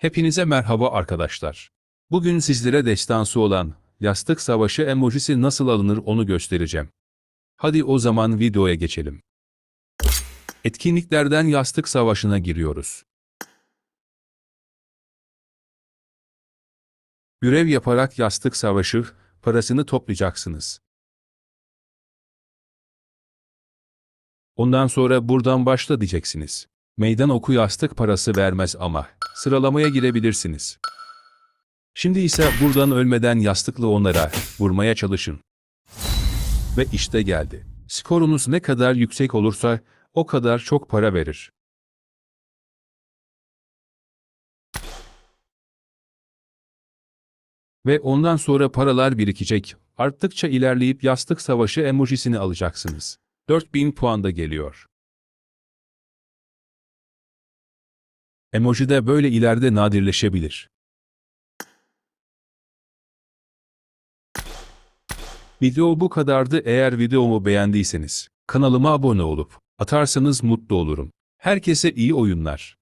Hepinize merhaba arkadaşlar. Bugün sizlere destansı olan yastık savaşı emojisi nasıl alınır onu göstereceğim. Hadi o zaman videoya geçelim. Etkinliklerden yastık savaşına giriyoruz. Görev yaparak yastık savaşı parasını toplayacaksınız. Ondan sonra buradan başla diyeceksiniz. Meydan oku yastık parası vermez ama sıralamaya girebilirsiniz. Şimdi ise buradan ölmeden yastıkla onlara vurmaya çalışın. Ve işte geldi. Skorunuz ne kadar yüksek olursa o kadar çok para verir. Ve ondan sonra paralar birikecek. Arttıkça ilerleyip yastık savaşı emojisini alacaksınız. 4000 puan da geliyor. Emoji de böyle ileride nadirleşebilir. Video bu kadardı eğer videomu beğendiyseniz kanalıma abone olup atarsanız mutlu olurum. Herkese iyi oyunlar.